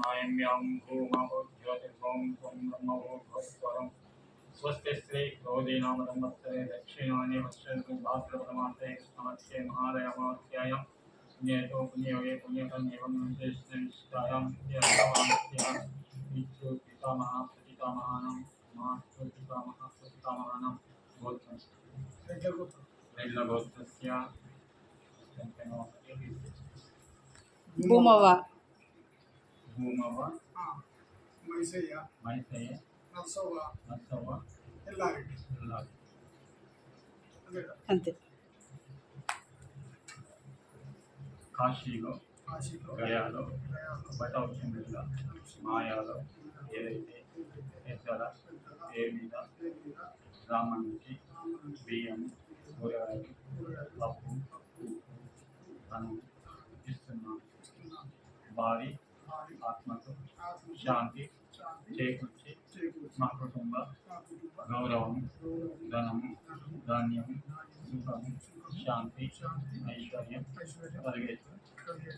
नायम्यां भूमहोज्योतिर्गों त्वं ब्रह्मभूपरं स्वस्ति श्री क्रोधीनां ब्रह्मस्तरे दक्षिणानि पश्यन्तु भास्करपरमार्थे कृष्णमत्स्ये महादयमाख्यायां। ज्ञेतो पुण्ययोगे पुण्यकर्मेवं विशेषनिष्ठायां पितृ पितामहः प्रतितामहानां मास्तु पितामहः प्रतितामहानां गोत्रं गोत्रस्य भूमवा। భూమవ మైసయ్య మైసయ్య నర్సవ్వ నర్సవ్వ ఎల్లారెడ్డి. అంతే కాశీలో కాశీలో గయాలో గయాలో బటౌచంద్రుల మాయాలో ఏదైతే పెద్దల పేరు మీద బ్రాహ్మణుడికి బియ్యం కూరగాయలు పప్పు తను ఇస్తున్నాను వారి ఆత్మకు శాంతి చేకూర్చి మా కుటుంబ గౌరవం ధనము ధాన్యము సుఖము శాంతి ఐశ్వర్యం కలిగేట్టు అనుగ్రహించారు